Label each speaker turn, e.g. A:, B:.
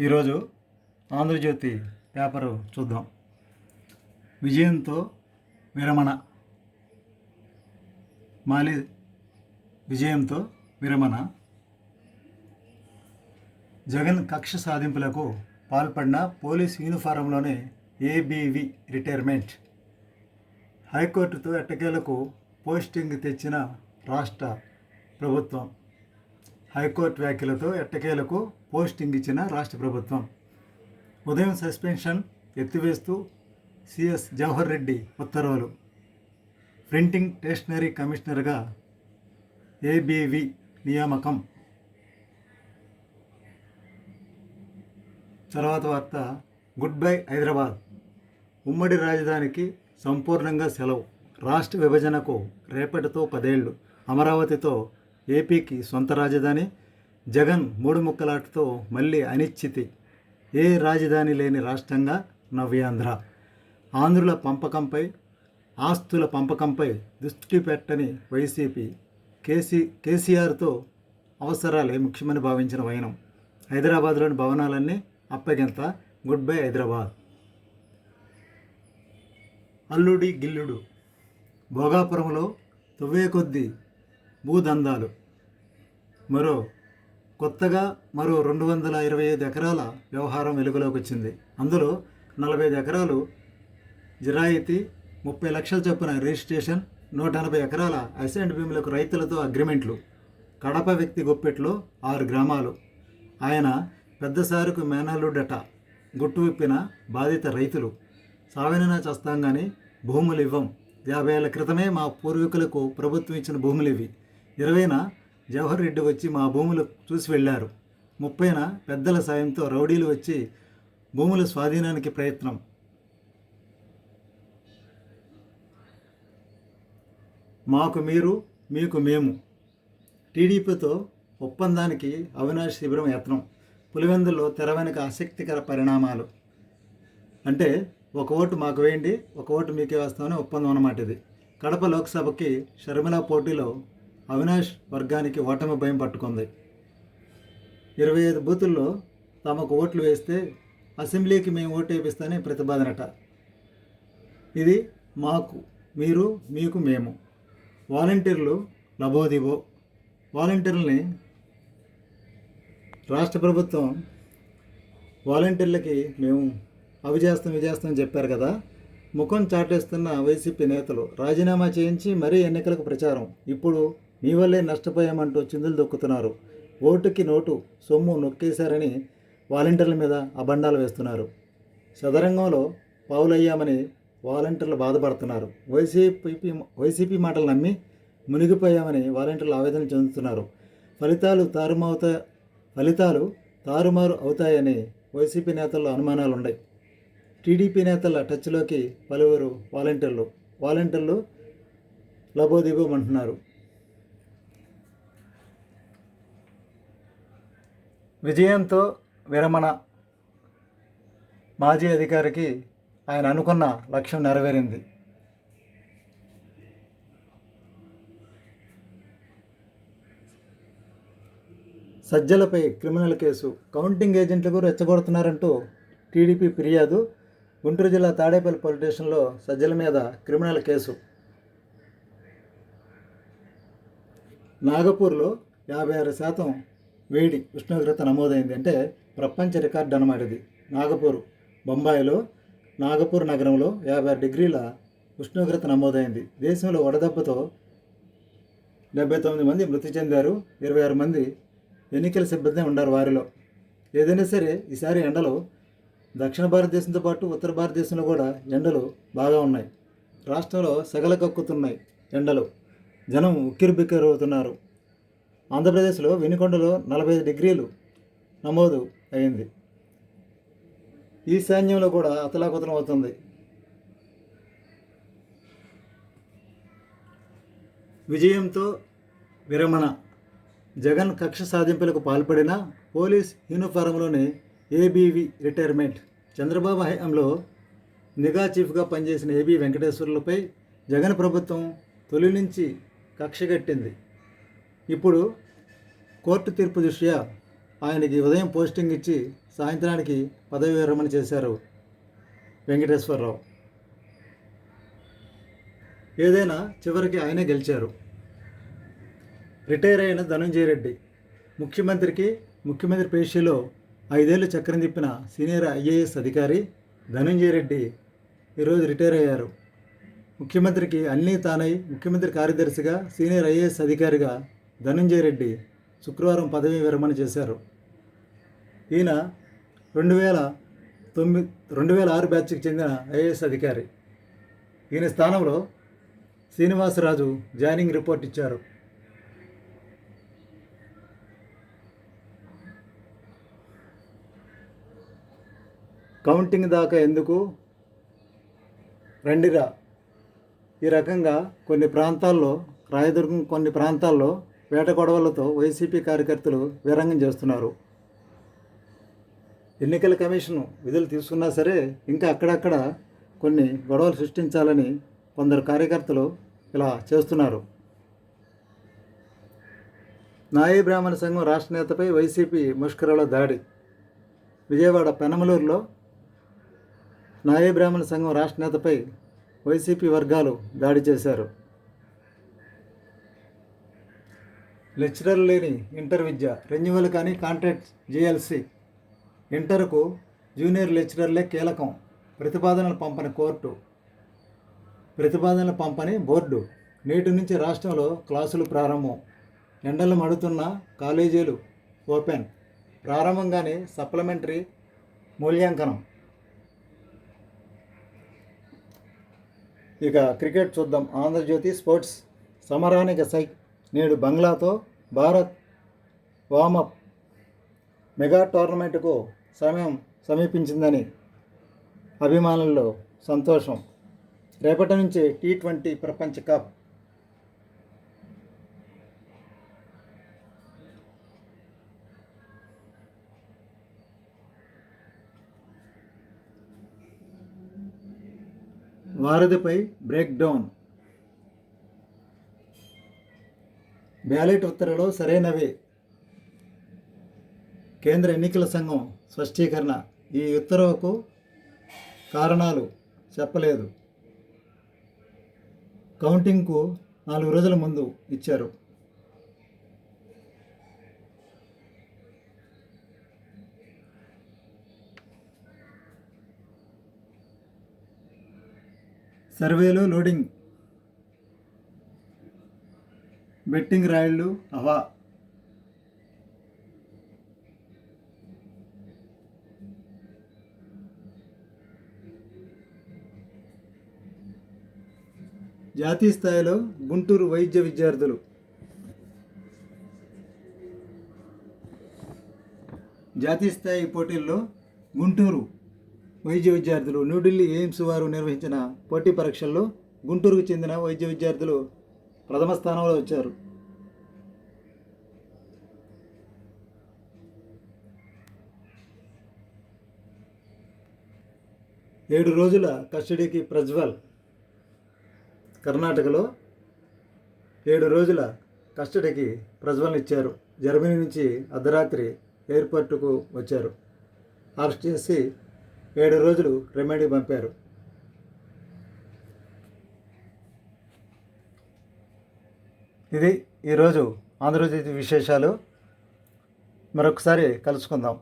A: ఈరోజు ఆంధ్రజ్యోతి పేపరు చూద్దాం. విజయంతో విరమణ. మాలి విజయంతో విరమణ. జగన్ కక్ష సాధింపులకు పాల్పడిన పోలీస్ యూనిఫారంలోనే ఏబీవి రిటైర్మెంట్. హైకోర్టుతో ఎట్టకేలకు పోస్టింగ్ తెచ్చిన రాష్ట్ర ప్రభుత్వం. హైకోర్టు వ్యాఖ్యలతో ఎట్టకేలకు పోస్టింగ్ ఇచ్చిన రాష్ట్ర ప్రభుత్వం. ఉదయం సస్పెన్షన్ ఎత్తివేస్తూ సిఎస్ జవహర్ రెడ్డి ఉత్తర్వులు. ప్రింటింగ్ స్టేషనరీ కమిషనర్గా ఏబీవి నియామకం. తర్వాత వార్త గుడ్ బై హైదరాబాద్. ఉమ్మడి రాజధానికి సంపూర్ణంగా సెలవు. రాష్ట్ర విభజనకు రేపటితో పదేళ్ళు. అమరావతితో ఏపీకి సొంత రాజధాని జగన్ మూడు ముక్కలాటతో మళ్ళీ అనిశ్చితి. ఏ రాజధాని లేని రాష్ట్రంగా నవ్యాంధ్ర. ఆంధ్రుల పంపకంపై ఆస్తుల పంపకంపై దృష్టి పెట్టని వైసీపీ. కేసీ కేసీఆర్తో అవసరాలే ముఖ్యమని భావించిన వైనం. హైదరాబాద్లోని భవనాలన్నీ అప్పగింత. Good bye Hyderabad. అల్లుడి గిల్లుడు. భోగాపురంలో తువ్వే కొద్దీ భూదందాలు. మరో కొత్తగా మరో రెండు వందల ఇరవై ఐదు ఎకరాల వ్యవహారం వెలుగులోకి వచ్చింది. అందులో నలభై ఐదు ఎకరాలు జిరాయితీ ముప్పై లక్షల చొప్పున రిజిస్ట్రేషన్ నూట ఎనభై ఎకరాల అసెంట్ భూములకు రైతులతో అగ్రిమెంట్లు కడప వ్యక్తి గొప్పెట్లో ఆరు గ్రామాలు. ఆయన పెద్ద సారుకు మేనల్లుడట గుట్టు విప్పిన బాధిత రైతులు. సావనైనా చస్తాం కానీ భూములు ఇవ్వం యాభై ఏళ్ళ క్రితమే మా పూర్వీకులకు ప్రభుత్వం ఇచ్చిన భూములు ఇవి ఇరవైన జవహర్ రెడ్డి వచ్చి మా భూములు చూసి వెళ్ళారు. ముప్పైన పెద్దల సాయంతో రౌడీలు వచ్చి భూముల స్వాధీనానికి ప్రయత్నం. మాకు మీరు మీకు మేము. టీడీపీతో ఒప్పందానికి అవినాష్ శిబిరం యత్నం. పులివెందుల్లో తెరవెనుక ఆసక్తికర పరిణామాలు. అంటే ఒక ఓటు మాకు వేయండి ఒక ఓటు మీకే వేస్తామని ఒప్పందం అన్నమాట ఇది. కడప లోక్సభకి షర్మిల పోటీలో అవినాష్ వర్గానికి ఓటమి భయం పట్టుకుంది. ఇరవై ఐదు బూతుల్లో తమకు ఓట్లు వేస్తే అసెంబ్లీకి మేము ఓటు వేపిస్తానే ప్రతిపాదనట. ఇది మాకు మీరు మీకు మేము. వాలంటీర్లు లబోదిబో. వాలంటీర్లని రాష్ట్ర ప్రభుత్వం వాలంటీర్లకి మేము అవి చేస్తాం ఇవి చేస్తాం చెప్పారు కదా. ముఖం చాటేస్తున్న వైసీపీ నేతలు రాజీనామా చేయించి మరీ ఎన్నికలకు ప్రచారం. ఇప్పుడు మీ వల్లే నష్టపోయామంటూ చిందులు దొక్కుతున్నారు. ఓటుకి నోటు సొమ్ము నొక్కేశారని వాలంటీర్ల మీద అబండాలు వేస్తున్నారు. సదరంగంలో పావులయ్యామని వాలంటీర్లు బాధపడుతున్నారు. వైసీపీ వైసీపీ మాటలు నమ్మి మునిగిపోయామని వాలంటీర్లు ఆవేదన చెందుతున్నారు. ఫలితాలు తారుమవుతా ఫలితాలు తారుమారు అవుతాయని వైసీపీ నేతల్లో అనుమానాలు ఉన్నాయి టీడీపీ నేతల టచ్లోకి పలువురు వాలంటీర్లు వాలంటీర్లు లబోదిబోమంటున్నారు. విజయంతో విరమణ మాజీ అధికారికి ఆయన అనుకున్న లక్ష్యం నెరవేరింది. సజ్జలపై క్రిమినల్ కేసు కౌంటింగ్ ఏజెంట్లకు రెచ్చగొడుతున్నారంటూ టీడీపీ ఫిర్యాదు. గుంటూరు జిల్లా తాడేపల్లి పోలీస్ స్టేషన్లో సజ్జల మీద క్రిమినల్ కేసు. నాగపూర్లో యాభై ఆరు శాతం వేడి ఉష్ణోగ్రత నమోదైంది అంటే ప్రపంచ రికార్డు అన్నమాట ఇది. నాగపూర్ బొంబాయిలో నాగపూర్ నగరంలో యాభై ఆరు డిగ్రీల ఉష్ణోగ్రత నమోదైంది. దేశంలో వడదెబ్బతో డెబ్బై తొమ్మిది మంది మృతి చెందారు ఇరవై ఆరు మంది ఎన్నికల సిబ్బంది ఉన్నారు వారిలో. ఏదైనా సరే ఈసారి ఎండలు దక్షిణ భారతదేశంతో పాటు ఉత్తర భారతదేశంలో కూడా ఎండలు బాగా ఉన్నాయి. రాష్ట్రంలో సగల కక్కుతున్నాయి ఎండలు. జనం ఉక్కిరి అవుతున్నారు. ఆంధ్రప్రదేశ్లో వినుకొండలో నలభై ఐదు డిగ్రీలు నమోదు అయింది. ఈశాన్యంలో కూడా అతలాకుతలం అవుతుంది. విజయంతో విరమణ. జగన్ కక్ష సాధింపులకు పాల్పడిన పోలీస్ యూనిఫారంలోనే ఏబీవి రిటైర్మెంట్. చంద్రబాబు హయాంలో నిఘా చీఫ్గా పనిచేసిన ఏబీ వెంకటేశ్వర్లపై జగన్ ప్రభుత్వం తొలి నుంచి కక్ష కట్టింది. ఇప్పుడు కోర్టు తీర్పు దృష్ట్యా ఆయనకి ఉదయం పోస్టింగ్ ఇచ్చి సాయంత్రానికి పదవి విరమణ చేశారు వెంకటేశ్వరరావు. ఏదైనా చివరికి ఆయనే గెలిచారు. రిటైర్ అయిన ధనంజయ రెడ్డి ముఖ్యమంత్రికి ముఖ్యమంత్రి పేషీలో ఐదేళ్ళు చక్రం తిప్పిన సీనియర్ ఐఏఎస్ అధికారి ధనంజయ రెడ్డి ఈరోజు రిటైర్ అయ్యారు. ముఖ్యమంత్రికి అన్నీ తానై ముఖ్యమంత్రి కార్యదర్శిగా సీనియర్ ఐఏఎస్ అధికారిగా ధనంజయ రెడ్డి శుక్రవారం పదవీ విరమణ చేశారు. ఈయన రెండు వేల తొమ్మిది రెండు వేల ఆరు బ్యాచ్కి చెందిన ఐఏఎస్ అధికారి. ఈయన స్థానంలో శ్రీనివాసరాజు జాయినింగ్ రిపోర్ట్ ఇచ్చారు. కౌంటింగ్ దాకా ఎందుకు? రండిరా. ఈ రకంగా కొన్ని ప్రాంతాల్లో రాయదుర్గం కొన్ని ప్రాంతాల్లో వేట గొడవలతో వైసీపీ కార్యకర్తలు వీరంగం చేస్తున్నారు. ఎన్నికల కమిషన్ విధులు తీసుకున్నా సరే ఇంకా అక్కడక్కడ కొన్ని గొడవలు సృష్టించాలని కొందరు కార్యకర్తలు ఇలా చేస్తున్నారు. నాయీ బ్రాహ్మణ సంఘం రాష్ట్ర నేతపై వైసీపీ ముష్కరలో దాడి. విజయవాడ పెనమలూరులో నాయీ బ్రాహ్మణ సంఘం రాష్ట్ర నేతపై వైసీపీ వర్గాలు దాడి చేశారు. లెక్చరర్ లేని ఇంటర్ విద్య రెన్యువల్ కానీ కాంట్రాక్ట్ జేఎల్సి. ఇంటర్కు జూనియర్ లెక్చరర్లే కీలకం. ప్రతిపాదనలు పంపని కోర్టు. ప్రతిపాదనలు పంపని బోర్డు. నేటి నుంచి రాష్ట్రంలో క్లాసులు ప్రారంభం. ఎండలు మడుతున్న కాలేజీలు ఓపెన్. ప్రారంభంగానే సప్లిమెంటరీ మూల్యాంకనం. ఇక క్రికెట్ చూద్దాం. ఆంధ్రజ్యోతి స్పోర్ట్స్ సమరానికి సై నేడు బంగ్లాతో భారత్ వామప్ మెగా టోర్నమెంటుకు సమయం సమీపించిందని అభిమానుల్లో సంతోషం. రేపటి నుంచి టీ ట్వంటీ ప్రపంచ కప్. వారధిపై బ్రేక్ డౌన్. బ్యాలెట్ ఉత్తర్వులు సరైనవే. కేంద్ర ఎన్నికల సంఘం స్పష్టీకరణ ఈ ఉత్తర్వుకు కారణాలు చెప్పలేదు. కౌంటింగ్కు నాలుగు రోజుల ముందు ఇచ్చారు. సర్వేలు లోడింగ్ బెట్టింగ్ రాయళ్ళు అవా? జాతీయ స్థాయిలో గుంటూరు వైద్య విద్యార్థులు. జాతీయ స్థాయి పోటీల్లో గుంటూరు వైద్య విద్యార్థులు న్యూఢిల్లీ ఎయిమ్స్ వారు నిర్వహించిన పోటీ పరీక్షల్లో గుంటూరుకు చెందిన వైద్య విద్యార్థులు ప్రథమ స్థానంలో వచ్చారు. ఏడు రోజుల కస్టడీకి ప్రజ్వల్ కర్ణాటకలో ఏడు రోజుల కస్టడీకి ప్రజ్వల్ ఇచ్చారు. జర్మనీ నుంచి అర్ధరాత్రి ఎయిర్పోర్టుకు వచ్చారు. అరెస్ట్ చేసి ఏడు రోజులు రెమెడీ పంపారు. ఇది ఈరోజు ఆంధ్రజ్యోతి విశేషాలు. మరొకసారి కలుసుకుందాం.